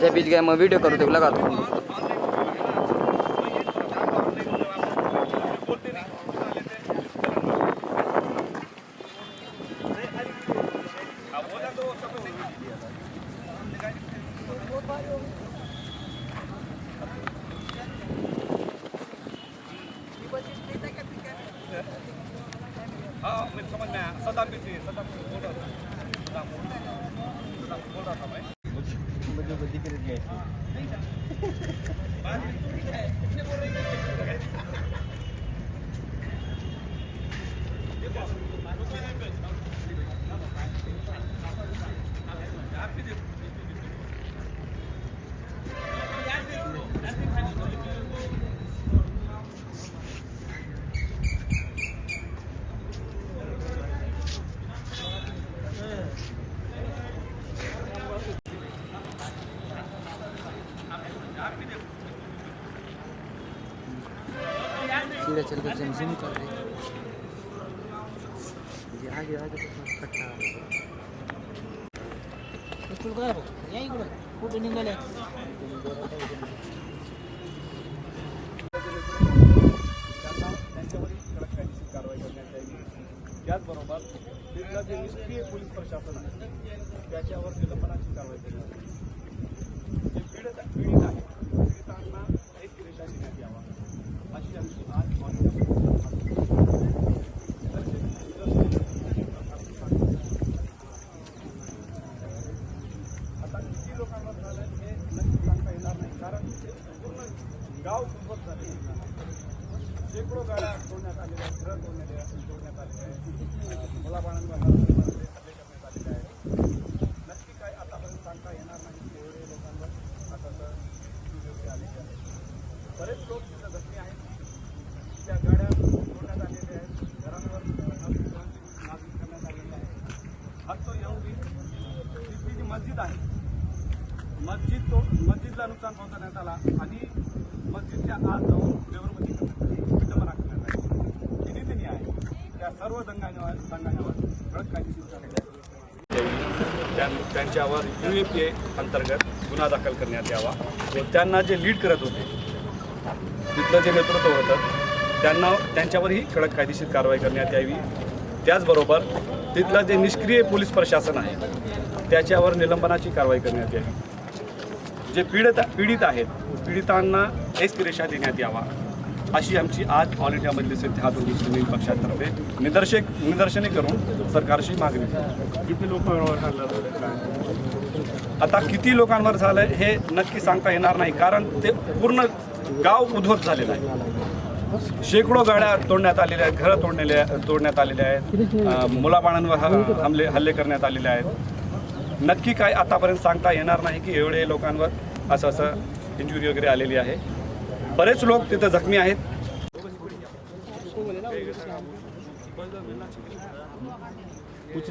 त्या बीच गया मैं वीडियो करूँ तो लगा दो। हाँ मेरे समझ में आया। सदाम भी थी सदाम बोल रहा था। सदाम बोल रहा था सदाम बोल रहा सीधा चल कर जूम कर रहे ये आगे आगे तो कट्टा इकडं काय या इकडं कुठे निघाले त्यांना त्यांच्यावरही कडक कायदेशीर कारवाई करण्यात यावी त्याचबरोबर तिथलं जे निष्क्रिय पोलीस प्रशासन आहे त्याच्यावर निलंबनाची कारवाई करण्यात यावी जे पीडित पीडित आहे पीडितांना एक रेषा देण्यात यावा अशी आमची आज मागणी आता किती लोकांवर झालं हे नक्की सांगता येणार नाही कारण ते पूर्ण गाव सुबत झाले शेकडो गाड्या तोडण्यात आलेल्या आहेत घरं तोडण्यात आले- तोडण्यात आलेल्या आहेत मुलाबाळांवर हल्ले करण्यात आलेले आहेत नक्की काय आतापर्यंत सांगता येणार नाही की एवढे लोकांवर आता तर मृत्यू वगैरे आलेले आहेत बरेच लोक तिथं जखमी आहेत त्या गाड्या तोडण्यात आलेल्या आहेत घरांवर नागरिकांची नागरिक करण्यात आलेले आहे हात एवढी तिथली जी मस्जिद आहे मस्जिद तो मस्जिदला नुकसान पोहोचवण्यात आला आणि मस्जिदच्या आत जाऊन देवरमती करण्यात विटंबना करण्यात आली. ही आहे. त्या सर्व दंगावर दंगावर कडक कायदेशीर कारवाई त्यांच्यावर यू ए पी ए अंतर्गत गुन्हा दाखल करण्यात यावा व त्यांना जे लीड करत होते तिथलं जे नेतृत्व होतं त्यांना त्यांच्यावरही कडक कायदेशीर कारवाई करण्यात यावी. त्याचबरोबर तिथलं जे निष्क्रिय पोलीस प्रशासन आहे त्याच्यावर निलंबनाची कारवाई करण्यात यावी. जे पीडित पीडित आहेत पीडितांना एक रेषा देण्यात यावा. अशी आमची आज ऑल इंडिया मजलिस इतिहाद मुस्लिम पक्षातर्फे निदर्शक निदर्शने करून सरकारशी मागणी. किती लोकांवर आता किती लोकांवर झालं हे नक्की सांगता येणार नाही कारण ते पूर्ण गाव उद्ध्वस्त झालेलं आहे. शेकडो गाड्या तोडण्यात आलेल्या आहेत घरं तोडलेल्या तोडण्यात आलेल्या आहेत. मुलाबाळांवर ह- हमले हल्ले करण्यात आलेले आहेत. नक्की काय आतापर्यंत सांगता येणार नाही की एवढे लोकांवर असं असं इंजुरी वगैरे आलेली आहे. बरेच लोक तिथं जखमी आहेत. कुछ